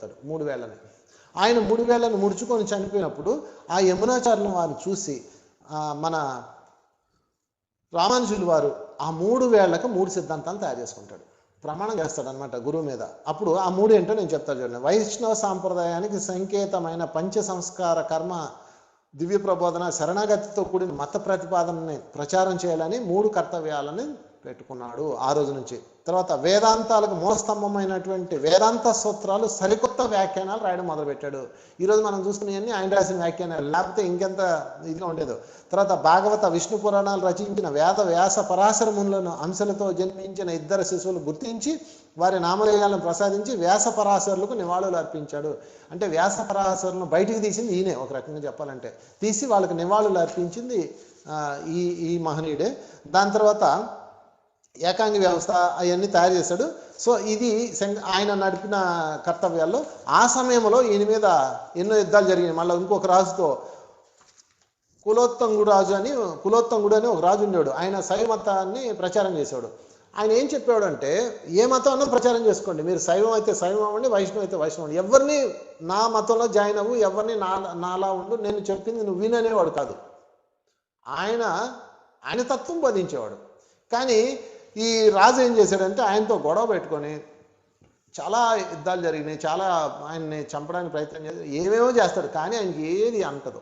చెప్తాడు మూడు వేలని. ఆయన మూడు వేలను ముడుచుకొని చనిపోయినప్పుడు ఆ యమునాచార్యులను వారు చూసి ఆ, మన రామానుజులు వారు ఆ మూడు వేళ్ళకు మూడు సిద్ధాంతాలు తయారు చేసుకుంటాడు. ప్రమాణం చేస్తాడనమాట గురువు మీద. అప్పుడు ఆ మూడు ఏంటో నేను చెప్తాను చూడండి. వైష్ణవ సాంప్రదాయానికి సంకేతమైన పంచ సంస్కార కర్మ దివ్య ప్రబోధన శరణాగతితో కూడిన మత ప్రతిపాదనని ప్రచారం చేయాలని మూడు కర్తవ్యాలని పెట్టుకున్నాడు ఆ రోజు నుంచి. తర్వాత వేదాంతాలకు మూలస్తంభమైనటువంటి వేదాంత సూత్రాలు సరికొత్త వ్యాఖ్యానాలు రాయడం మొదలుపెట్టాడు. ఈరోజు మనం చూస్తున్నవన్నీ ఆయన రాసిన వ్యాఖ్యానాలు లేకపోతే ఇంకెంత ఇదిగా ఉండేది. తర్వాత భాగవత విష్ణు పురాణాలు రచించిన వేద వ్యాస పరాశర మునులను జన్మించిన ఇద్దరు శిశువులు గుర్తించి వారి నామధేయాలను ప్రసాదించి వ్యాస పరాశరులకు నివాళులు అర్పించాడు. అంటే వ్యాస పరాశరులను బయటికి తీసింది ఈయనే ఒక రకంగా చెప్పాలంటే. తీసి వాళ్ళకి నివాళులు అర్పించింది ఈ ఈ మహనీయుడే. దాని తర్వాత ఏకాంగి వ్యవస్థ అవన్నీ తయారు చేశాడు. సో ఇది ఆయన నడిపిన కర్తవ్యాల్లో ఆ సమయంలో ఈయన మీద ఎన్నో యుద్ధాలు జరిగినాయి. మళ్ళీ ఇంకొక రాజుతో కులోత్తంగుడు రాజు అని కులోత్తంగుడు అని ఒక రాజు ఉండేవాడు. ఆయన శైవ మతాన్ని ప్రచారం చేశాడు ఆయన ఏం చెప్పాడు అంటే ఏ మతం అన్నా ప్రచారం చేసుకోండి. మీరు శైవం అయితే శైవం అవ్వండి వైష్ణవం అయితే వైష్ణవం అవ్వండి. ఎవరిని నా మతంలో జాయిన్ అవ్వు ఎవరిని నా నాలా ఉండు నేను చెప్పింది నువ్వు విననేవాడు కాదు. ఆయన ఆయన తత్వం బోధించేవాడు. కానీ ఈ రాజు ఏం చేశాడంటే ఆయనతో గొడవ పెట్టుకొని చాలా యుద్ధాలు జరిగినాయి చాలా ఆయన్ని చంపడానికి ప్రయత్నం చేసి ఏమేమో చేస్తాడు కానీ ఆయనకి ఏది అంటదు.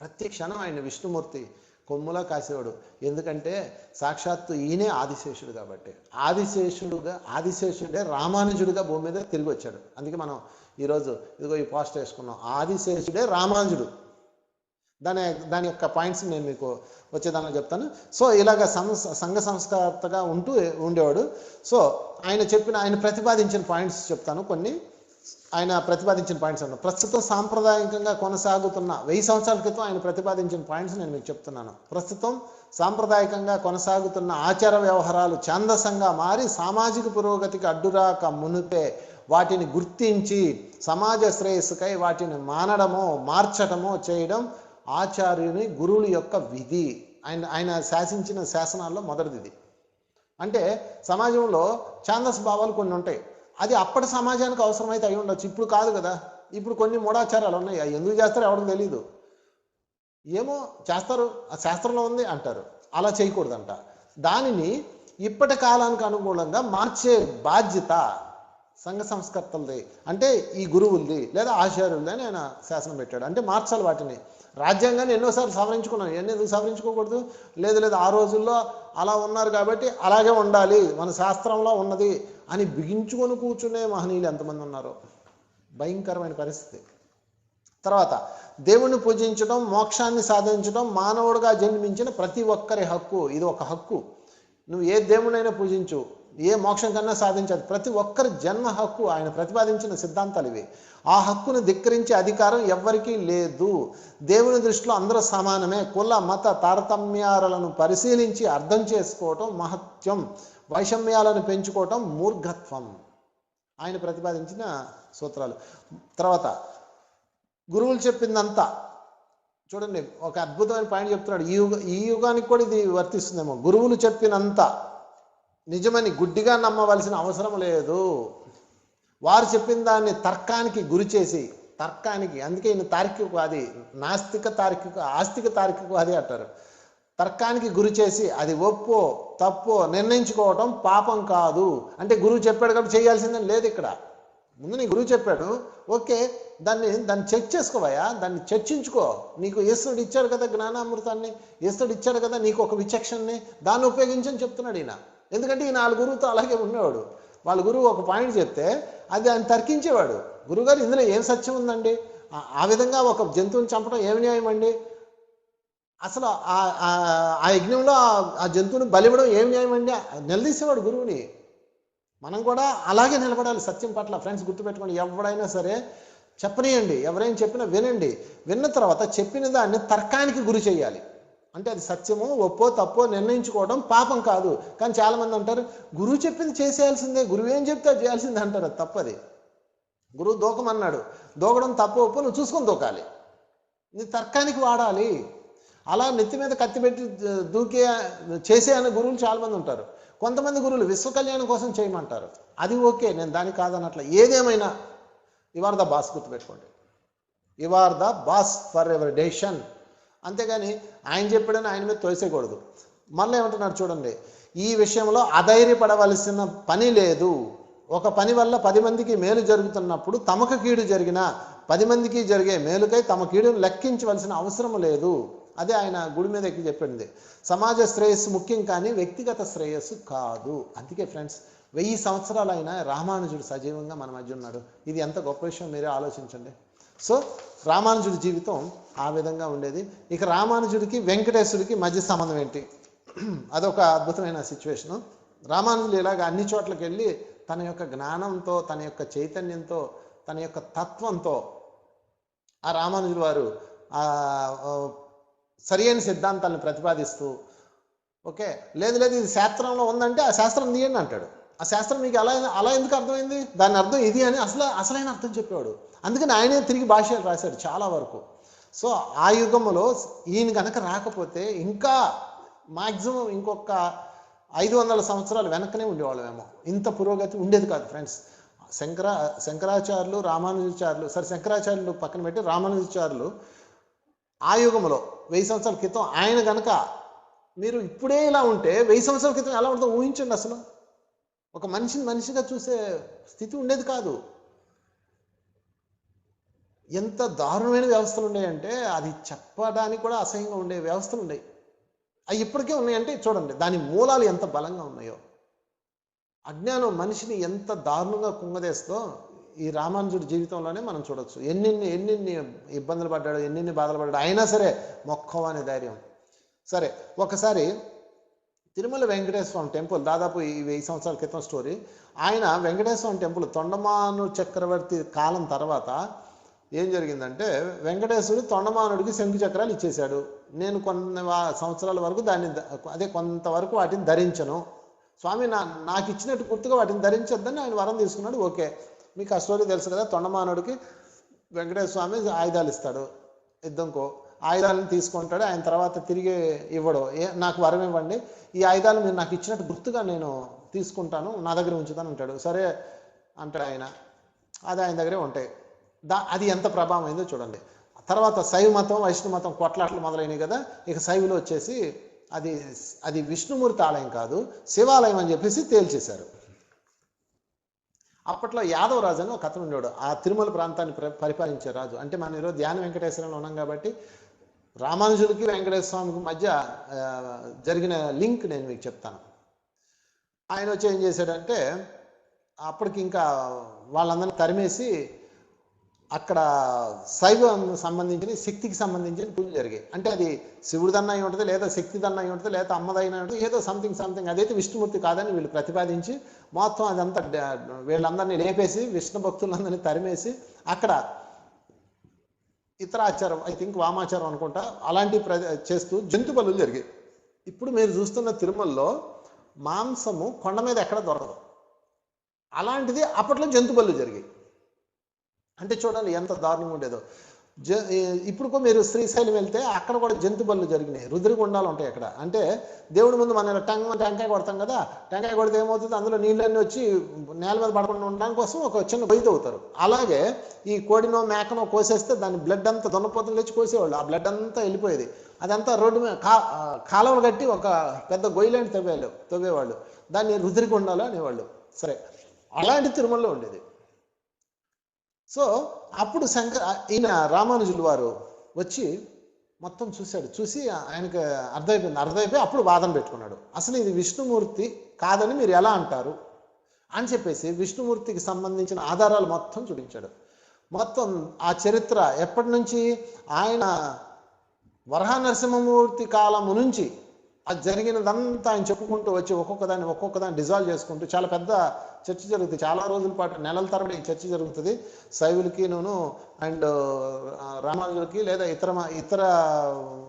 ప్రతి క్షణం ఆయన విష్ణుమూర్తి కొమ్ములా కాసేవాడు. ఎందుకంటే సాక్షాత్తు ఈయనే ఆదిశేషుడు కాబట్టి. ఆదిశేషుడుగా ఆదిశేషుడే రామానుజుడిగా భూమి మీద తిరిగి వచ్చాడు. అందుకే మనం ఈరోజు ఇదిగో ఈ పోస్ట్ వేసుకున్నాం. ఆదిశేషుడే రామానుజుడు. దాని దాని యొక్క పాయింట్స్ నేను మీకు వచ్చేదానిలో చెప్తాను. సో ఇలాగ సం సంఘ సంస్కారతగా ఉంటూ ఉండేవాడు. సో ఆయన చెప్పిన ఆయన ప్రతిపాదించిన పాయింట్స్ చెప్తాను కొన్ని. ఆయన ప్రతిపాదించిన పాయింట్స్ అన్న. ప్రస్తుతం సాంప్రదాయకంగా కొనసాగుతున్న వెయ్యి సంవత్సరాల క్రితం ఆయన ప్రతిపాదించిన పాయింట్స్ నేను మీకు చెప్తున్నాను. ప్రస్తుతం సాంప్రదాయకంగా కొనసాగుతున్న ఆచార వ్యవహారాలు ఛాందసంగా మారి సామాజిక పురోగతికి అడ్డురాక మునిపే వాటిని గుర్తించి సమాజ శ్రేయస్సుకై వాటిని మానడమో మార్చడమో చేయడం ఆచార్యుని గురువుల యొక్క విధి. ఆయన ఆయన శాసించిన శాసనాల్లో మొదటిది. ఇది అంటే సమాజంలో ఛాందస్ భావాలు కొన్ని ఉంటాయి. అది అప్పటి సమాజానికి అవసరమైతే అయి ఉండొచ్చు. ఇప్పుడు కాదు కదా. ఇప్పుడు కొన్ని మూఢాచారాలు ఉన్నాయి. అవి ఎందుకు చేస్తారో ఎవరికి తెలియదు ఏమో చేస్తారు. ఆ శాస్త్రంలో ఉంది అంటారు. అలా చేయకూడదంట. దానిని ఇప్పటి కాలానికి అనుగుణంగా మార్చే బాధ్యత సంఘ సంస్కర్తలది. అంటే ఈ గురువులది లేదా ఆచార్యులది అని ఆయన శాసనం పెట్టాడు. అంటే మార్చాలి వాటిని. రాజ్యాంగాన్ని ఎన్నోసార్లు సవరించుకున్నాం. ఎన్ని ఎందుకు సవరించుకోకూడదు? లేదు లేదు ఆ రోజుల్లో అలా ఉన్నారు కాబట్టి అలాగే ఉండాలి. మన శాస్త్రంలో ఉన్నది అని బిగించుకొని కూర్చునే మహనీయులు ఎంతమంది ఉన్నారు. భయంకరమైన పరిస్థితి. తర్వాత దేవుణ్ణి పూజించడం మోక్షాన్ని సాధించడం మానవుడిగా జన్మించిన ప్రతి ఒక్కరి హక్కు. ఇది ఒక హక్కు. నువ్వు ఏ దేవుడైనా పూజించు. ఏ మోక్షం కన్నా సాధించదు ప్రతి ఒక్కరి జన్మ హక్కు ఆయన ప్రతిపాదించిన సిద్ధాంతాలు ఇవి. ఆ హక్కును ధిక్కరించే అధికారం ఎవ్వరికీ లేదు. దేవుని దృష్టిలో అందరూ సమానమే. కుల మత తారతమ్యాలను పరిశీలించి అర్థం చేసుకోవటం మహత్యం. వైషమ్యాలను పెంచుకోవటం మూర్ఘత్వం. ఆయన ప్రతిపాదించిన సూత్రాలు. తర్వాత గురువులు చెప్పిందంతా. చూడండి ఒక అద్భుతమైన పాయింట్ చెప్తున్నాడు. ఈ యుగ ఈ యుగానికి కూడా ఇది వర్తిస్తుందేమో. గురువులు చెప్పినంత. నిజమని గుడ్డిగా నమ్మవలసిన అవసరం లేదు. వారు చెప్పిన దాన్ని తర్కానికి గురి చేసి తర్కానికి అందుకే ఈయన తార్కికవాది నాస్తిక తార్కిక ఆస్తిక తార్కికవాది అంటారు. తర్కానికి గురి చేసి అది ఒప్పో తప్పో నిర్ణయించుకోవటం పాపం కాదు. అంటే గురువు చెప్పాడు కాబట్టి చేయాల్సిందని లేదు ఇక్కడ. ముందు నీ గురువు చెప్పాడు ఓకే దాన్ని దాన్ని చెక్ చేసుకోవయ్యా దాన్ని చర్చించుకో. నీకు ఈశ్వరుడు ఇచ్చాడు కదా జ్ఞానామృతాన్ని ఈశ్వరుడు ఇచ్చాడు కదా నీకు ఒక విచక్షణని దాన్ని ఉపయోగించని చెప్తున్నాడు ఈయన. ఎందుకంటే ఈ నాలుగు గురువుతో అలాగే ఉండేవాడు. వాళ్ళ గురువు ఒక పాయింట్ చెప్తే అది ఆయన తర్కించేవాడు. గురుగారు ఇందులో ఏం సత్యం ఉందండి? ఆ- విధంగా ఒక జంతువుని చంపడం ఏమి న్యాయం అండి? అసలు ఆ- ఆ- యజ్ఞంలో ఆ- ఆ జంతువుని బలివ్వడం ఏం న్యాయం అండి? నిలదీసేవాడు గురువుని. మనం కూడా అలాగే నిలబడాలి సత్యం పట్ల. ఫ్రెండ్స్ గుర్తుపెట్టుకోండి ఎవడైనా సరే చెప్పనీయండి. ఎవరైనా చెప్పినా వినండి. విన్న తర్వాత చెప్పిన దాన్ని తర్కానికి గురి చేయాలి. అంటే అది సత్యమో ఒప్పో తప్పో నిర్ణయించుకోవడం పాపం కాదు. కానీ చాలామంది అంటారు గురువు చెప్పింది చేసేయాల్సిందే గురువు ఏం చెప్తే చేయాల్సిందే అంటారు. అది తప్పది. గురువు దూకమన్నాడు దూకడం తప్పు ఒప్పు నువ్వు చూసుకొని దూకాలి. నీ తర్కానికి వాడాలి. అలా నెత్తి మీద కత్తి పెట్టి దూకే చేసే అనే గురువులు చాలామంది ఉంటారు. కొంతమంది గురువులు విశ్వ కళ్యాణం కోసం చేయమంటారు. అది ఓకే నేను దానికి కాదన్నట్ల ఏదేమైనా ఇవార్ ఆర్ ద బాస్ గుర్తుపెట్టుకోండి. You are the boss forever decision అంతేగాని ఆయన చెప్పాడని ఆయన మీద తోసేయకూడదు మళ్ళీ ఏమంటున్నాడు చూడండి ఈ విషయంలో అధైర్యపడవలసిన పని లేదు. ఒక పని వల్ల పది మందికి మేలు జరుగుతున్నప్పుడు తమకు కీడు జరిగిన పది మందికి జరిగే మేలుకై తమ కీడును లెక్కించవలసిన అవసరం లేదు. అదే ఆయన గుడి మీద ఎక్కి చెప్పింది. సమాజ శ్రేయస్సు ముఖ్యం కానీ వ్యక్తిగత శ్రేయస్సు కాదు. అందుకే ఫ్రెండ్స్ వెయ్యి సంవత్సరాలైనా రామానుజుడు సజీవంగా మన మధ్య ఉన్నాడు. ఇది ఎంత గొప్ప విషయం మీరే ఆలోచించండి. సో రామానుజుడి జీవితం ఆ విధంగా ఉండేది. ఇక రామానుజుడికి వెంకటేశ్వరుడికి మధ్య సంబంధం ఏంటి? అదొక అద్భుతమైన సిచ్యువేషను రామానుజులు ఇలాగ అన్ని చోట్లకి వెళ్ళి తన యొక్క జ్ఞానంతో తన యొక్క చైతన్యంతో తన యొక్క తత్వంతో ఆ రామానుజుల వారు సరి అయిన సిద్ధాంతాలను ప్రతిపాదిస్తూ ఓకే? లేదు లేదు ఇది శాస్త్రంలో ఉందంటే ఆ శాస్త్రం తీయండి అంటాడు. ఆ శాస్త్రం మీకు అలా అలా ఎందుకు అర్థమైంది? దాని అర్థం ఇది అని అసలు అసలైన అర్థం చెప్పేవాడు. అందుకని ఆయనే తిరిగి భాషలు రాశాడు చాలా వరకు. సో ఆ యుగంలో ఈయన కనుక రాకపోతే ఇంకా మాక్సిమం ఇంకొక ఐదు వందల సంవత్సరాలు వెనకనే ఉండేవాళ్ళమేమో. ఇంత పురోగతి ఉండేది కాదు ఫ్రెండ్స్. శంకర శంకరాచార్యులు రామానుజాచార్యులు సరే శంకరాచార్యులు పక్కన పెట్టి రామానుజాచార్యులు ఆ యుగంలో వెయ్యి సంవత్సరాల క్రితం ఆయన కనుక మీరు ఇప్పుడే ఇలా ఉంటే వెయ్యి సంవత్సరాల క్రితం ఎలా ఉంటుందో ఊహించండి అసలు. ఒక మనిషిని మనిషిగా చూసే స్థితి ఉండేది కాదు. ఎంత దారుణమైన వ్యవస్థలు ఉన్నాయంటే అది చెప్పడానికి కూడా అసహ్యంగా ఉండే వ్యవస్థలు ఉన్నాయి. అవి ఇప్పటికే ఉన్నాయంటే చూడండి దాని మూలాలు ఎంత బలంగా ఉన్నాయో. అజ్ఞానం మనిషిని ఎంత దారుణంగా కుంగదేస్తో ఈ రామానుజుడి జీవితంలోనే మనం చూడొచ్చు. ఎన్నెన్ని ఎన్నెన్ని ఇబ్బందులు పడ్డాడు ఎన్నెన్ని బాధలు పడ్డాడు అయినా సరే మొక్కం అనే ధైర్యం. సరే ఒకసారి తిరుమల వెంకటేశ్వర స్వామి టెంపుల్ దాదాపు ఈ వెయ్యి సంవత్సరాల క్రితం స్టోరీ. ఆయన వెంకటేశ్వర స్వామి టెంపుల్ తొండమాను చక్రవర్తి కాలం తర్వాత ఏం జరిగిందంటే వెంకటేశ్వరుడు తొండమానుడికి శంకు చక్రాలు ఇచ్చేశాడు. నేను కొన్ని సంవత్సరాల వరకు దాన్ని అదే కొంతవరకు వాటిని ధరించను. స్వామి నా నాకు ఇచ్చినట్టు గుర్తుగా వాటిని ధరించొద్దని ఆయన వరం తీసుకున్నాడు. ఓకే. మీకు ఆ స్టోరీ తెలుసు కదా తొండమానుడికి వెంకటేశ్వర స్వామి ఆయుధాలు ఇస్తాడు. యుద్ధంకో ఆయుధాలను తీసుకుంటాడు. ఆయన తర్వాత తిరిగి ఇవ్వడు. ఏ నాకు వరం ఇవ్వండి. ఈ ఆయుధాలు మీరు నాకు ఇచ్చినట్టు గుర్తుగా నేను తీసుకుంటాను. నా దగ్గర ఉంచుతాను అంటాడు. సరే అంటాడు ఆయన. అది ఆయన దగ్గరే ఉంటాయి. దా అది ఎంత ప్రభావం అయిందో చూడండి. తర్వాత శైవ మతం వైష్ణవ మతం కొట్లాట్లు మొదలైనవి కదా ఇక శైవులు వచ్చేసి అది అది విష్ణుమూర్తి ఆలయం కాదు శివాలయం అని చెప్పేసి తేల్చేశారు. అప్పట్లో యాదవ రాజు అని ఒక అతను ఉండేవాడు. ఆ తిరుమల ప్రాంతాన్ని పరిపాలించే రాజు. అంటే మనం ఈరోజు ధ్యాన వెంకటేశ్వరంలో ఉన్నాం కాబట్టి రామానుజులకి వెంకటేశ్వర స్వామికి మధ్య జరిగిన లింక్ నేను మీకు చెప్తాను. ఆయన వచ్చి ఏం చేశాడంటే అప్పటికి ఇంకా వాళ్ళందరినీ తరిమేసి అక్కడ శైవం సంబంధించిన శక్తికి సంబంధించిన పూజలు జరిగాయి. అంటే అది శివుడిదన్న అయి ఉంటుంది లేదా శక్తిదన్న అయి ఉంటుంది లేదా అమ్మదైన ఉంటుంది ఏదో సంథింగ్ సంథింగ్ అదైతే విష్ణుమూర్తి కాదని వీళ్ళు ప్రతిపాదించి మొత్తం అదంతా వీళ్ళందరినీ లేపేసి విష్ణు భక్తులందరినీ తరిమేసి అక్కడ ఇతర ఆచారం ఐ థింక్ వామాచారం అనుకుంటా అలాంటి ప్ర చేస్తూ జంతు బలులు జరిగాయి. ఇప్పుడు మీరు చూస్తున్న తిరుమలలో మాంసము కొండ మీద ఎక్కడ దొరకదు. అలాంటిది అప్పట్లో జంతు బలు జరిగాయి. అంటే చూడండి ఎంత దారుణంగా ఉండేదో. జ ఇప్పుడు మీరు శ్రీశైలం వెళ్తే అక్కడ కూడా జంతు బళ్ళు జరిగినాయి. రుద్రగుండాలు ఉంటాయి అక్కడ. అంటే దేవుడి ముందు మనం టంగ్ టెంకాయ కొడతాం కదా టెంకాయ కొడితే ఏమవుతుంది? అందులో నీళ్ళన్నీ వచ్చి నేల మీద పడకుండా ఉండడానికి కోసం ఒక చిన్న బయట అవుతారు అలాగే ఈ కోడినో మేకనో కోసేస్తే దాని బ్లడ్ అంతా దున్నపోతులు తెచ్చి కోసేవాళ్ళు. ఆ బ్లడ్ అంతా వెళ్ళిపోయేది. అదంతా రోడ్డు మీద కా కాలువలు కట్టి ఒక పెద్ద గొయ్యిలాంటి తవ్వేవాళ్ళు తవ్వేవాళ్ళు. దాన్ని రుద్రగుండాలు అనేవాళ్ళు. సరే అలాంటి తిరుమలలో ఉండేది. సో అప్పుడు శంకర్ ఈయన రామానుజులు వారు వచ్చి మొత్తం చూశాడు. చూసి ఆయనకు అర్థమైపోయింది. అర్థమైపోయి అప్పుడు వాదన పెట్టుకున్నాడు. అసలు ఇది విష్ణుమూర్తి కాదని మీరు ఎలా అంటారు? అని చెప్పేసి విష్ణుమూర్తికి సంబంధించిన ఆధారాలు మొత్తం చూపించాడు. మొత్తం ఆ చరిత్ర ఎప్పటి నుంచి? ఆయన వరహ నరసింహమూర్తి కాలము నుంచి అది జరిగినదంతా ఆయన చెప్పుకుంటూ వచ్చి ఒక్కొక్క దాన్ని ఒక్కొక్క దాన్ని డిజాల్వ్ చేసుకుంటూ చాలా పెద్ద చర్చ జరుగుతుంది. చాలా రోజుల పాటు నెలల తరబడి చర్చ జరుగుతుంది. శైవులకి నూను అండ్ రామానుజులకి లేదా ఇతర మ- ఇతర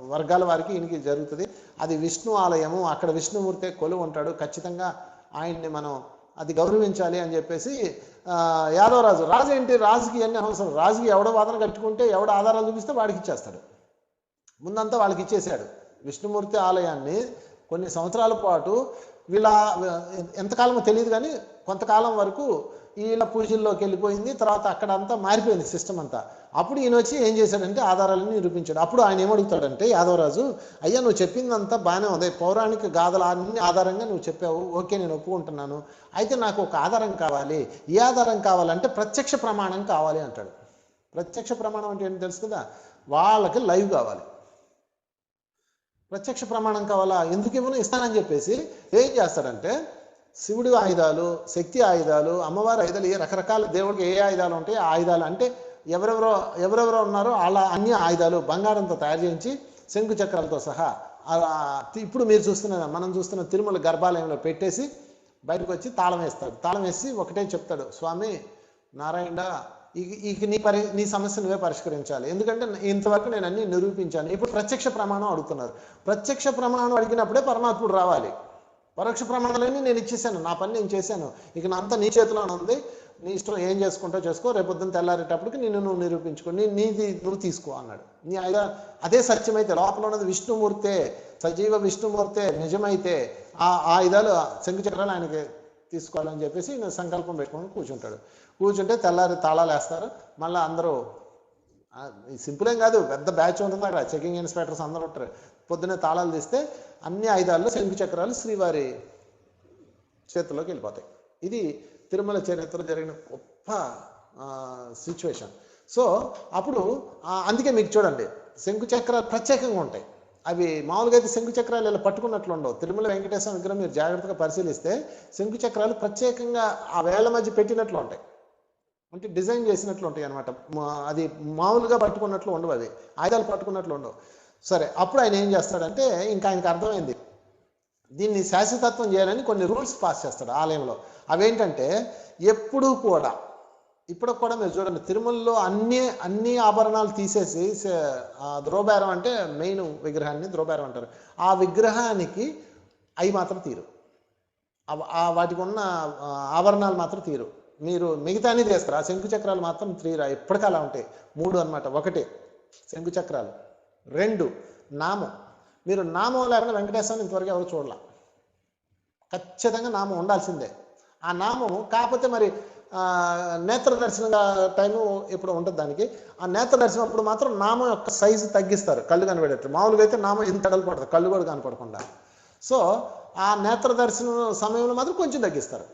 వర్గాల వారికి ఈయనకి జరుగుతుంది. అది విష్ణు ఆలయము. అక్కడ విష్ణుమూర్తి కొలువు ఉంటాడు. ఖచ్చితంగా ఆయన్ని మనం అది గౌరవించాలి అని చెప్పేసి యాదవరాజు యాదవ రాజు ఏంటి? రాజుకి అన్ని అవసరం? రాజుకి ఎవడో వాదన కట్టుకుంటే ఎవడ ఆధారాలు చూపిస్తే వాడికి ఇచ్చేస్తాడు. ముందంతా వాళ్ళకి ఇచ్చేసాడు విష్ణుమూర్తి ఆలయాన్ని కొన్ని సంవత్సరాల పాటు వీళ్ళ ఎంతకాలమో తెలియదు కానీ కొంతకాలం వరకు ఈయన పూజల్లోకి వెళ్ళిపోయింది తర్వాత అక్కడ అంతా మారిపోయింది సిస్టమ్ అంతా. అప్పుడు ఈయన వచ్చి ఏం చేశాడంటే ఆధారాలను నిరూపించాడు. అప్పుడు ఆయన ఏమడుగుతాడంటే యాదవరాజు అయ్యా నువ్వు చెప్పిందంతా బాగానే ఉంది. పౌరాణిక గాథలు అన్ని ఆధారంగా నువ్వు చెప్పావు. ఓకే నేను ఒప్పుకుంటున్నాను. అయితే నాకు ఒక ఆధారం కావాలి. ఏ ఆధారం కావాలంటే ప్రత్యక్ష ప్రమాణం కావాలి అంటాడు. ప్రత్యక్ష ప్రమాణం అంటే ఏంటి తెలుసు కదా? వాళ్ళకి లైవ్ కావాలి. ప్రత్యక్ష ప్రమాణం కావాలా? ఎందుకు ఇవ్వను? ఇస్తానని చెప్పేసి ఏం చేస్తాడంటే శివుడి ఆయుధాలు శక్తి ఆయుధాలు అమ్మవారి ఆయుధాలు ఏ రకరకాల దేవుడికి ఏ ఆయుధాలు ఉంటాయి ఆ ఆయుధాలు అంటే ఎవరెవరో ఎవరెవరో ఉన్నారో అలా అన్ని ఆయుధాలు బంగారంతో తయారు చేయించి శంకు చక్రాలతో సహా ఇప్పుడు మీరు చూస్తున్న మనం చూస్తున్న తిరుమల గర్భాలయంలో పెట్టేసి బయటకు వచ్చి తాళం వేస్తాడు. తాళం వేసి ఒకటే చెప్తాడు స్వామి నారాయణ ఇక ఈ నీ పరి నీ సమస్య నువ్వే పరిష్కరించాలి. ఎందుకంటే ఇంతవరకు నేను అన్ని నిరూపించాను. ఇప్పుడు ప్రత్యక్ష ప్రమాణం అడుగుతున్నారు. ప్రత్యక్ష ప్రమాణం అడిగినప్పుడే పరమాత్ముడు రావాలి. పరోక్ష ప్రమాణాలన్నీ నేను ఇచ్చేసాను. నా పని నేను చేశాను. ఇక నా అంతా నీ చేతిలో ఉంది. నీ ఇష్టం ఏం చేసుకుంటో చేసుకో. రేపొద్దున తెల్లారేటప్పటికి నిన్ను నువ్వు నిరూపించుకో. నీ నీది నువ్వు తీసుకో అన్నాడు. నీ అయినా అదే సత్యమైతే లోపల ఉన్నది విష్ణుమూర్తే సజీవ విష్ణుమూర్తే నిజమైతే ఆ ఆ ఆయుధాలు శంకుచక్రాలు ఆయనకి తీసుకోవాలని చెప్పేసి ఈయన సంకల్పం పెట్టుకొని కూర్చుంటాడు. కూర్చుంటే తెల్లారి తాళాలు వేస్తారు. మళ్ళీ అందరూ సింపుల్ ఏం కాదు పెద్ద బ్యాచ్ ఉంటుంది అక్కడ చెకింగ్ ఇన్స్పెక్టర్స్ అందరూ ఉంటారు. పొద్దున్నే తాళాలు తీస్తే అన్ని ఆయుధాల్లో శంకు చక్రాలు శ్రీవారి చేతిలోకి వెళ్ళిపోతాయి. ఇది తిరుమల చరిత్రలో జరిగిన గొప్ప సిచ్యువేషన్ సో అప్పుడు అందుకే మీకు చూడండి శంకు చక్రాలు ప్రత్యేకంగా ఉంటాయి. అవి మామూలుగా అయితే శంకు చక్రాలు ఇలా పట్టుకున్నట్లు ఉండవు. తిరుమల వెంకటేశ్వర విగ్రహం మీరు జాగ్రత్తగా పరిశీలిస్తే శంకు చక్రాలు ప్రత్యేకంగా ఆ వేల మధ్య పెట్టినట్లు ఉంటాయి. అంటే డిజైన్ చేసినట్లు ఉంటాయి అనమాట అది మామూలుగా పట్టుకున్నట్లు ఉండవు అవి ఆయుధాలు పట్టుకున్నట్లు ఉండవు. సరే అప్పుడు ఆయన ఏం చేస్తాడంటే ఇంకా ఆయనకు అర్థమైంది. దీన్ని శాశ్వతత్వం చేయాలని కొన్ని రూల్స్ పాస్ చేస్తాడు ఆలయంలో. అవేంటంటే ఎప్పుడూ కూడా ఇప్పుడు కూడా మీరు చూడండి తిరుమలలో అన్ని అన్ని ఆభరణాలు తీసేసి ద్రోబేరం అంటే మెయిన్ విగ్రహాన్ని ద్రోబేరం అంటారు. ఆ విగ్రహానికి అవి మాత్రం తీరు. ఆ- వాటికి ఉన్న ఆభరణాలు మాత్రం తీరు. మీరు మిగతా అన్ని తీస్తారు. ఆ శంకు చక్రాలు మాత్రం తీరా. ఎప్పటికీ అలా ఉంటాయి. మూడు అన్నమాట. ఒకటి శంకు చక్రాలు. రెండు నామం. మీరు నామం లేకుండా వెంకటేశ్వరం ఇంతవరకు ఎవరు చూడాల? ఖచ్చితంగా నామం ఉండాల్సిందే. ఆ నామం కాకపోతే మరి నేత్ర దర్శనం టైము ఇప్పుడు ఉంటుంది దానికి. ఆ నేత్ర దర్శనం అప్పుడు మాత్రం నామం యొక్క సైజు తగ్గిస్తారు. కళ్ళు కనబడేట్టు మామూలుగా అయితే నామం ఇంత ఎడలు పడుతుంది కళ్ళు కూడా కనపడకుండా. సో ఆ నేత్ర దర్శనం సమయంలో మాత్రం కొంచెం తగ్గిస్తారు.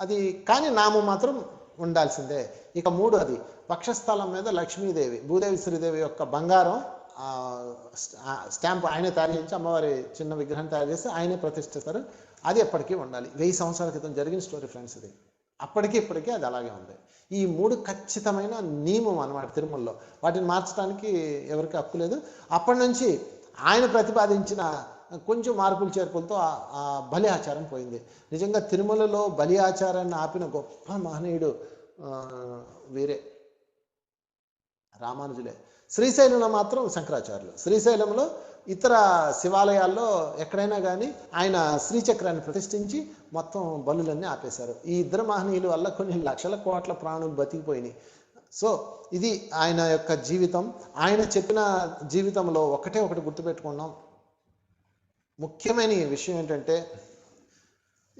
అది కానీ నామం మాత్రం ఉండాల్సిందే. ఇక మూడు అది పక్షస్థలం మీద లక్ష్మీదేవి భూదేవి శ్రీదేవి యొక్క బంగారం స్టాంప్ ఆయనే తయారు చేయించి అమ్మవారి చిన్న విగ్రహం తయారు చేసి ఆయనే ప్రతిష్ఠిస్తారు. అది ఎప్పటికీ ఉండాలి. వెయ్యి సంవత్సరాల క్రితం జరిగిన స్టోరీ ఫ్రెండ్స్ ఇది. అప్పటికి ఇప్పటికీ అది అలాగే ఉంది. ఈ మూడు ఖచ్చితమైన నియమం అన్నమాట తిరుమలలో. వాటిని మార్చడానికి ఎవరికి హక్కు లేదు. అప్పటి నుంచి ఆయన ప్రతిపాదించిన కొంచెం మార్పులు చేర్పులతో ఆ- బలి ఆచారం పోయింది. నిజంగా తిరుమలలో బలి ఆచారాన్ని ఆపిన గొప్ప మహనీయుడు వీరే. రామానుజులే. శ్రీశైలంలో మాత్రం శంకరాచార్యులు. శ్రీశైలంలో ఇతర శివాలయాల్లో ఎక్కడైనా కానీ ఆయన శ్రీచక్రాన్ని ప్రతిష్ఠించి మొత్తం బలులన్నీ ఆపేశారు. ఈ ఇద్దరు మహనీయుల వల్ల కొన్ని లక్షల కోట్ల ప్రాణులు బతికిపోయినాయి. సో ఇది ఆయన యొక్క జీవితం. ఆయన చెప్పిన జీవితంలో ఒకటే ఒకటి గుర్తుపెట్టుకున్నాం. ముఖ్యమైన విషయం ఏంటంటే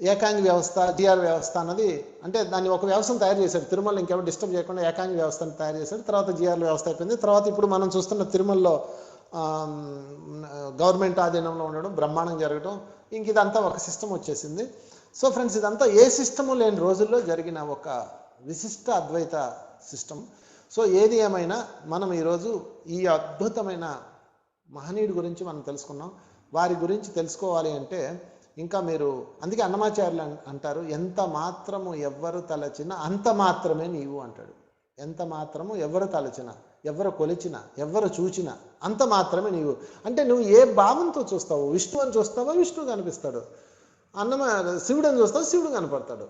ఏకాంగి వ్యవస్థ జిఆర్ వ్యవస్థ అన్నది అంటే దాన్ని ఒక వ్యవస్థను తయారు చేశారు తిరుమల ఇంకెవరు డిస్టర్బ్ చేయకుండా ఏకాంగి వ్యవస్థను తయారు చేశారు తర్వాత జిఆర్ వ్యవస్థ అయిపోయింది. తర్వాత ఇప్పుడు మనం చూస్తున్న తిరుమలలో గవర్నమెంట్ ఆధీనంలో ఉండడం బ్రహ్మాండం జరగడం ఇంక ఇదంతా ఒక సిస్టమ్ వచ్చేసింది. సో ఫ్రెండ్స్ ఇదంతా ఏ సిస్టము లేని రోజుల్లో జరిగిన ఒక విశిష్ట అద్వైత సిస్టమ్ సో ఏది ఏమైనా మనం ఈరోజు ఈ అద్భుతమైన మహనీయుడి గురించి మనం తెలుసుకున్నాం. వారి గురించి తెలుసుకోవాలి అంటే ఇంకా మీరు అందుకే అన్నమాచార్యులు అన్- అంటారు ఎంత మాత్రము ఎవ్వరు తలచినా అంత మాత్రమే నీవు అంటాడు. ఎంత మాత్రము ఎవరు తలచిన ఎవరు కొలిచిన ఎవరు చూచిన అంత మాత్రమే నీవు. అంటే నువ్వు ఏ భావంతో చూస్తావు విష్ణు అని చూస్తావా విష్ణు కనిపిస్తాడు. అన్నమ శివుడు అని చూస్తావు శివుడు కనపడతాడు.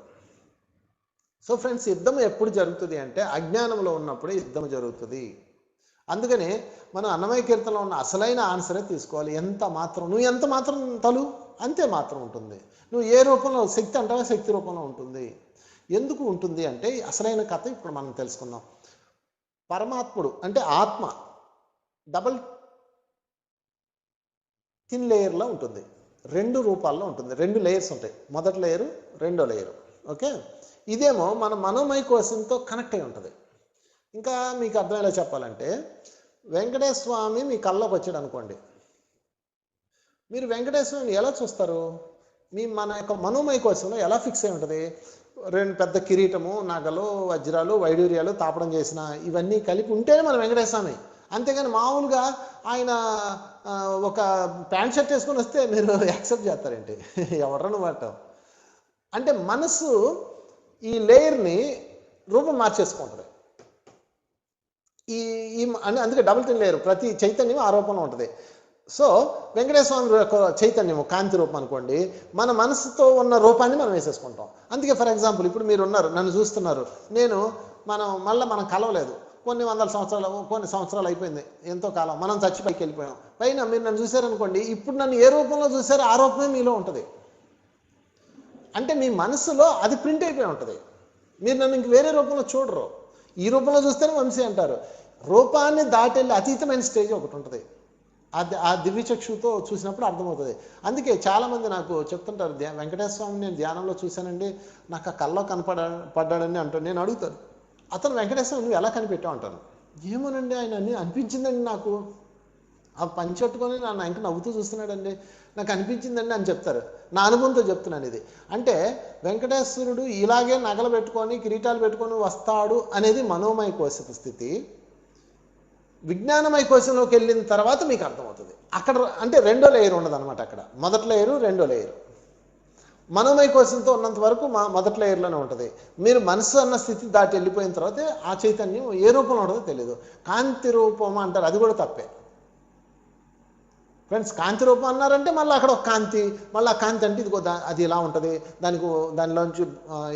సో ఫ్రెండ్స్ యుద్ధం ఎప్పుడు జరుగుతుంది అంటే అజ్ఞానంలో ఉన్నప్పుడే యుద్ధం జరుగుతుంది. అందుకనే మనం అన్నమయ కీర్తనలో ఉన్న అసలైన ఆన్సరే తీసుకోవాలి. ఎంత మాత్రం నువ్వు ఎంత మాత్రం తలు? అంతే మాత్రం ఉంటుంది. నువ్వు ఏ రూపంలో శక్తి అంటావా? శక్తి రూపంలో ఉంటుంది. ఎందుకు ఉంటుంది అంటే అసలైన కథ ఇప్పుడు మనం తెలుసుకుందాం. పరమాత్ముడు అంటే ఆత్మ డబల్ థిన్ లేయర్లో ఉంటుంది. రెండు రూపాల్లో ఉంటుంది. రెండు లేయర్స్ ఉంటాయి. మొదటి లేయరు రెండో లేయరు. ఓకే? ఇదేమో మన మనోమైకోసంతో కనెక్ట్ అయి ఉంటుంది. ఇంకా మీకు అర్థమయ్యేలా చెప్పాలంటే వెంకటేశ్వర స్వామి మీ కళ్ళకు వచ్చాడు అనుకోండి మీరు వెంకటేశ్వరుని ఎలా చూస్తారు? మీ మన యొక్క మనోమయ కోశంలో ఎలా ఫిక్స్ అయి ఉంటుంది? రెండు పెద్ద కిరీటము నగలు వజ్రాలు వైడూర్యాలు తాపడం చేసిన ఇవన్నీ కలిపి ఉంటేనే మన వెంకటేశ్వర స్వామి అంతేగాని మామూలుగా ఆయన ఒక ప్యాంట్ షర్ట్ వేసుకొని వస్తే మీరు యాక్సెప్ట్ చేస్తారేంటి? ఎవరను మాట అంటే మనసు ఈ లేయర్ని రూపం మార్చేసుకుంటుంది. ఈ ఈ అంటే అందుకే డబుల్ తిన్ లేయర్ ప్రతి చైతన్యం ఆరోపణ ఉంటుంది. సో వెంకటేశ్వర స్వామి యొక్క చైతన్యము కాంతి రూపం అనుకోండి మన మనసుతో ఉన్న రూపాన్ని మనం వేసేసుకుంటాం. అందుకే ఫర్ ఎగ్జాంపుల్ ఇప్పుడు మీరు ఉన్నారు నన్ను చూస్తున్నారు. నేను మనం మళ్ళీ మనం కలవలేదు. కొన్ని వందల సంవత్సరాలు కొన్ని సంవత్సరాలు అయిపోయింది. ఎంతో కాలం. మనం చచ్చి పైకి వెళ్ళిపోయాం. పైన మీరు నన్ను చూశారనుకోండి ఇప్పుడు నన్ను ఏ రూపంలో చూసారో ఆ రూపమే మీలో ఉంటుంది. అంటే మీ మనసులో అది ప్రింట్ అయిపోయి ఉంటుంది. మీరు నన్ను ఇంక వేరే రూపంలో చూడరు. ఈ రూపంలో చూస్తేనే వంశీ అంటారు. రూపాన్ని దాటెళ్ళి అతీతమైన స్టేజ్ ఒకటి ఉంటుంది. ఆ దివ్యచక్షుతో చూసినప్పుడు అర్థమవుతుంది. అందుకే చాలామంది నాకు చెప్తుంటారు ధ్యా- వెంకటేశ్వర స్వామిని నేను ధ్యానంలో చూశానండి నాకు ఆ కల్లో కనపడ పడ్డాడని అంటాను నేను అడుగుతాను అతను వెంకటేశ్వర నువ్వు ఎలా కనిపెట్టావు? అంటాను ఏమోనండి ఆయన అన్ని అనిపించిందండి నాకు. ఆ పంచెట్టుకొని నన్ను ఇంకా నవ్వుతూ చూస్తున్నాడండి నాకు అనిపించిందండి అని చెప్తారు. నా అనుభవంతో చెప్తున్నాను ఇది. అంటే వెంకటేశ్వరుడు ఇలాగే నగలు పెట్టుకొని కిరీటాలు పెట్టుకొని వస్తాడు అనేది మనోమయ కోశపు స్థితి. విజ్ఞానమయ కోశంలోకి వెళ్ళిన తర్వాత మీకు అర్థమవుతుంది. అక్కడ అంటే రెండో లేయర్ ఉండదు అనమాట అక్కడ. మొదటి లేయరు రెండో లేయరు. మనోమయ కోశంతో ఉన్నంత వరకు మా మొదటి లేయర్లోనే ఉంటుంది. మీరు మనసు అన్న స్థితి దాటి వెళ్ళిపోయిన తర్వాత ఆ చైతన్యం ఏ రూపంలో ఉంటుందో తెలియదు కాంతి రూపం అంటారు అది కూడా తప్పే. ఫ్రెండ్స్ కాంతి రూపం అన్నారంటే మళ్ళీ అక్కడ ఒక కాంతి మళ్ళీ ఆ కాంతి అంటే ఇదిగో దా అది ఇలా ఉంటుంది. దానికి దానిలోంచి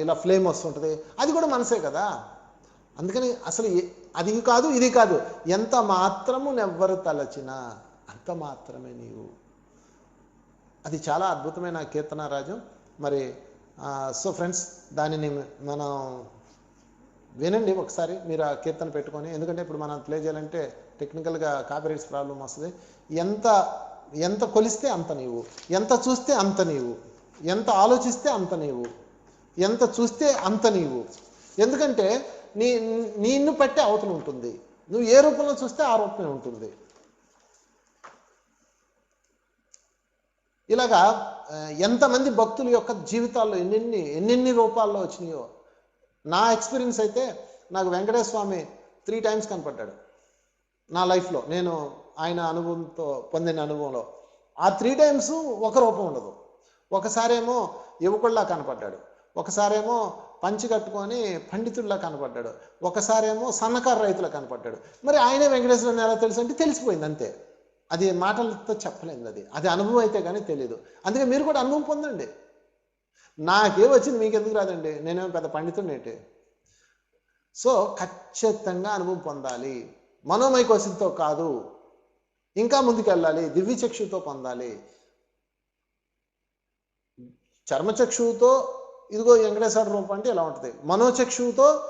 ఇలా ఫ్లేమ్ వస్తుంటుంది. అది కూడా మనసే కదా. అందుకని అసలు అది కాదు ఇది కాదు. ఎంత మాత్రము నెవ్వరు తలచినా అంత మాత్రమే నీవు. అది చాలా అద్భుతమైన కీర్తన రాజు. మరి సో ఫ్రెండ్స్ దానిని మనం వినండి ఒకసారి. మీరు ఆ కీర్తన పెట్టుకొని ఎందుకంటే ఇప్పుడు మనం ప్లే చేయాలంటే టెక్నికల్గా కాపీరైట్స్ ప్రాబ్లం వస్తుంది. ఎంత ఎంత కొలిస్తే అంత నీవు. ఎంత చూస్తే అంత నీవు. ఎంత ఆలోచిస్తే అంత నీవు. ఎంత చూస్తే అంత నీవు. ఎందుకంటే నీ నిన్ను పట్టి అవతల ఉంటుంది. నువ్వు ఏ రూపంలో చూస్తే ఆ రూపమే ఉంటుంది. ఇలాగా ఎంతమంది భక్తుల యొక్క జీవితాల్లో ఎన్నెన్ని ఎన్నెన్ని రూపాల్లో వచ్చినాయో. నా ఎక్స్పీరియన్స్ అయితే నాకు వెంకటేశ్వర స్వామి త్రీ టైమ్స్ కనపడ్డాడు. నా లైఫ్లో నేను ఆయన అనుభవంతో పొందిన అనుభవంలో. ఆ త్రీ టైమ్స్ ఒక రూపం ఉండదు. ఒకసారేమో యువకుడిలా కనపడ్డాడు. ఒకసారేమో పంచి కట్టుకొని పండితుల్లా కనపడ్డాడు. ఒకసారేమో సన్నకారు రైతులా కనపడ్డాడు. మరి ఆయనే వెంకటేశ్వరుని ఎలా తెలుసు అంటే తెలిసిపోయింది అంతే. అది మాటలతో చెప్పలేదు అది. అది అనుభవం అయితే కానీ తెలియదు అందుకే మీరు కూడా అనుభవం పొందండి. నాకే వచ్చింది మీకు ఎందుకు రాదండి? నేనేమో పెద్ద పండితుడిని ఏంటి? సో ఖచ్చితంగా అనుభవం పొందాలి. మనోమైకోశంతో కాదు. ఇంకా ముందుకెళ్ళాలి. దివ్యచక్షుతో పొందాలి. చర్మచక్షువుతో ఇదిగో వెంకటేశ్వర రూపం అంటే ఇలా ఉంటుంది? మనోచక్షువుతో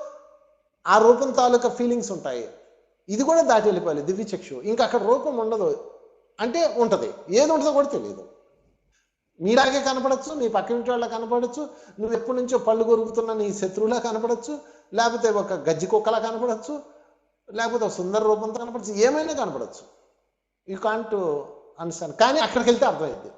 ఆ రూపం తాలూకా ఫీలింగ్స్ ఉంటాయి. ఇది కూడా దాటి వెళ్ళిపోవాలి దివ్యచక్షు ఇంకా అక్కడ రూపం ఉండదు. అంటే ఉంటుంది. ఏది ఉంటుందో కూడా తెలియదు. మీలాగే కనపడచ్చు మీ పక్కింటి వాళ్ళ కనపడచ్చు నువ్వు ఎప్పటి నుంచో పళ్ళు కొరుకుతున్న నీ శత్రువులా కనపడచ్చు లేకపోతే ఒక గజ్జి కుక్కలా కనపడచ్చు లేకపోతే ఒక సుందర రూపంతో కనపడచ్చు ఏమైనా కనపడచ్చు. యూ కాంట్ అండర్స్టాండ్ కానీ అక్కడికి వెళ్తే అర్థమైంది.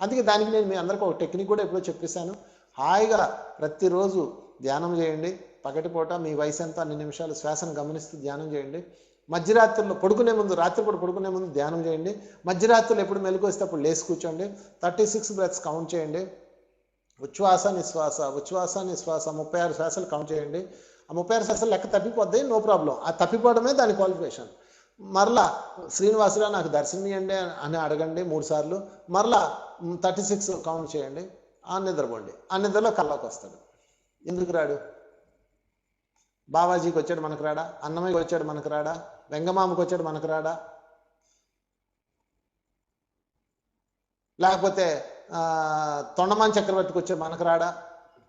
అందుకే దానికి నేను మీ అందరికీ ఒక టెక్నిక్ కూడా ఎప్పుడో చెప్పేశాను. హాయిగా ప్రతిరోజు ధ్యానం చేయండి. పగటిపూట మీ వయసు ఎంత అన్ని నిమిషాలు శ్వాసను గమనిస్తూ ధ్యానం చేయండి. మధ్యరాత్రుల్లో పడుకునే ముందు రాత్రిపూట పడుకునే ముందు ధ్యానం చేయండి. మధ్యరాత్రులు ఎప్పుడు మెలకు వస్తే అప్పుడు లేచి కూర్చోండి. థర్టీ సిక్స్ బ్రెత్స్ కౌంట్ చేయండి. ఉచ్ఛ్వాస నిశ్వాస ఉచ్ఛ్వాస నిశ్వాస ముప్పై ఆరు శ్వాసలు కౌంట్ చేయండి. ఆ ముప్పై ఆరు శ్వాసలు లెక్క తప్పిపోద్ది నో ప్రాబ్లం. ఆ తప్పిపోవడమే దాని క్వాలిఫికేషన్. మరలా శ్రీనివాసురా నాకు దర్శనం ఇవ్వండి అని అడగండి మూడు సార్లు. మరలా థర్టీ సిక్స్ కౌంట్ చేయండి. ఆ నిద్రపోండి ఆ నిద్రలో కల్లోకి వస్తాడు. ఎందుకు రాడు? బాబాజీకి వచ్చాడు మనకు రాడా? అన్నమయ్యకి వచ్చాడు మనకు రాడా? వెంగమామకి వచ్చాడు మనకు రాడా? లేకపోతే తొండమాన్ చక్రవర్తికి వచ్చాడు మనకు రాడా?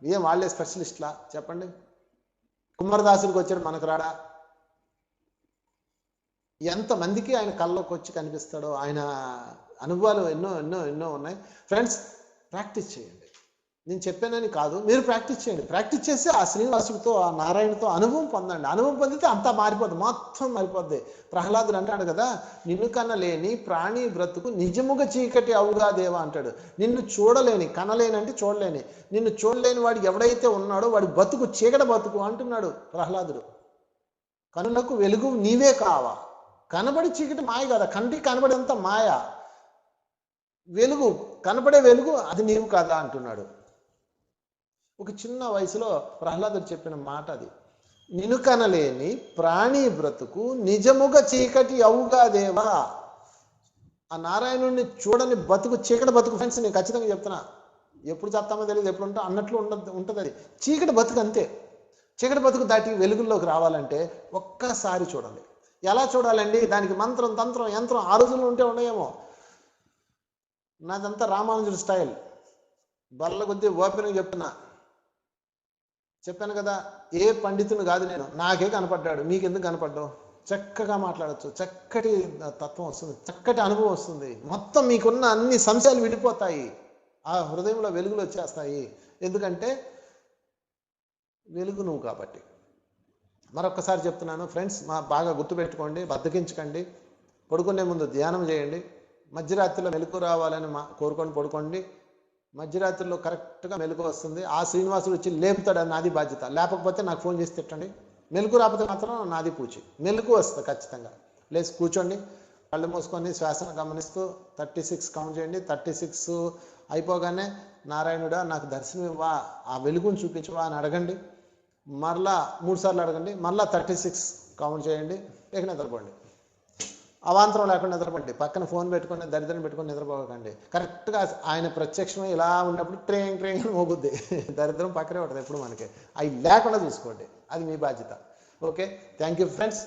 ఏం వాళ్ళే స్పెషలిస్ట్లా? చెప్పండి. కుమ్మరదాసులకు వచ్చాడు మనకు రాడా? ఎంతమందికి ఆయన కళ్ళలోకి వచ్చి కనిపిస్తాడో ఆయన అనుభవాలు ఎన్నో ఎన్నో ఎన్నో ఉన్నాయి. ఫ్రెండ్స్ ప్రాక్టీస్ చేయండి. నేను చెప్పానని కాదు. మీరు ప్రాక్టీస్ చేయండి. ప్రాక్టీస్ చేసి ఆ శ్రీనివాసుడితో ఆ నారాయణతో అనుభవం పొందండి. అనుభవం పొందితే అంతా మారిపోద్ది. మొత్తం మారిపోద్ది ప్రహ్లాదుడు అంటాడు కదా నిన్ను కనలేని ప్రాణి బ్రతుకు నిజముగా చీకటి అవుగా దేవా అంటాడు. నిన్ను చూడలేని కనలేని అంటే చూడలేని. నిన్ను చూడలేని వాడు ఎవడైతే ఉన్నాడో వాడి బతుకు చీకటి బతుకు అంటున్నాడు ప్రహ్లాదుడు. కనులకు వెలుగు నీవే కావా? కనబడి చీకటి మాయ కదా? కంటికి కనబడేంత మాయ? వెలుగు కనబడే వెలుగు అది నీవు కదా? అంటున్నాడు. ఒక చిన్న వయసులో ప్రహ్లాదుడు చెప్పిన మాట అది. నిన్ను కనలేని ప్రాణి బ్రతుకు నిజముగా చీకటి అవుగా దేవా. ఆ నారాయణుడిని చూడని బతుకు చీకటి బతుకు ఫ్రెండ్స్ నేను ఖచ్చితంగా చెప్తున్నా. ఎప్పుడు చెప్తామో తెలియదు ఎప్పుడు ఉంటా అన్నట్లు ఉండదు ఉంటుంది అది. చీకటి బతుకు అంతే. చీకటి బతుకు దాటి వెలుగుల్లోకి రావాలంటే ఒక్కసారి చూడాలి. ఎలా చూడాలండి? దానికి మంత్రం తంత్రం యంత్రం ఆ రోజుల్లో ఉంటే ఉండయేమో. నాదంతా రామానుజుడు స్టైల్. బల్ల కొద్దీ ఓపెన్గా చెప్తున్నా. చెప్పాను కదా ఏ పండితుని కాదు నేను. నాకే కనపడ్డాడు. మీకెందుకు కనపడ్డావు చక్కగా మాట్లాడచ్చు. చక్కటి తత్వం వస్తుంది. చక్కటి అనుభవం వస్తుంది. మొత్తం మీకున్న అన్ని సంశయాలు విడిపోతాయి. ఆ హృదయంలో వెలుగులు వచ్చేస్తాయి. ఎందుకంటే వెలుగు నువ్వు కాబట్టి. మరొకసారి చెప్తున్నాను ఫ్రెండ్స్ మా బాగా గుర్తుపెట్టుకోండి బద్దకించకండి. పడుకునే ముందు ధ్యానం చేయండి. మధ్యరాత్రిలో మెలకు రావాలని మా కోరుకొని పడుకోండి. మధ్యరాత్రిలో కరెక్ట్గా మెలకు వస్తుంది. ఆ శ్రీనివాసుడు వచ్చి లేపుతాడు నాది బాధ్యత. లేకపోతే నాకు ఫోన్ చేసి తిట్టండి. మెలకు రాకపోతే మాత్రం నాది పూచి మెలకు వస్తుంది ఖచ్చితంగా. లేచి కూర్చోండి. కళ్ళు మూసుకొని శ్వాసను గమనిస్తూ థర్టీ సిక్స్ కౌంట్ చేయండి. థర్టీ సిక్స్ అయిపోగానే నారాయణుడా నాకు దర్శనం ఇవ్వా. ఆ వెలుగును చూపించవా? అని అడగండి. మరలా మూడు సార్లు అడగండి. మరలా థర్టీ సిక్స్ కౌంట్ చేయండి. ఇక నిద్రపోండి. అవాంతరం లేకుండా నిద్రపోండి పక్కన ఫోన్ పెట్టుకుని దరిద్రం పెట్టుకుని నిద్రపోకండి. కరెక్ట్గా ఆయన ప్రత్యక్షమై ఇలా ఉన్నప్పుడు ట్రేంగ్ ట్రేంగ్ అని మోగుద్ది. దరిద్రం పక్కనే ఉంటుంది ఎప్పుడు మనకి. అవి లేకుండా చూసుకోండి. అది మీ బాధ్యత. ఓకే? Thank you friends.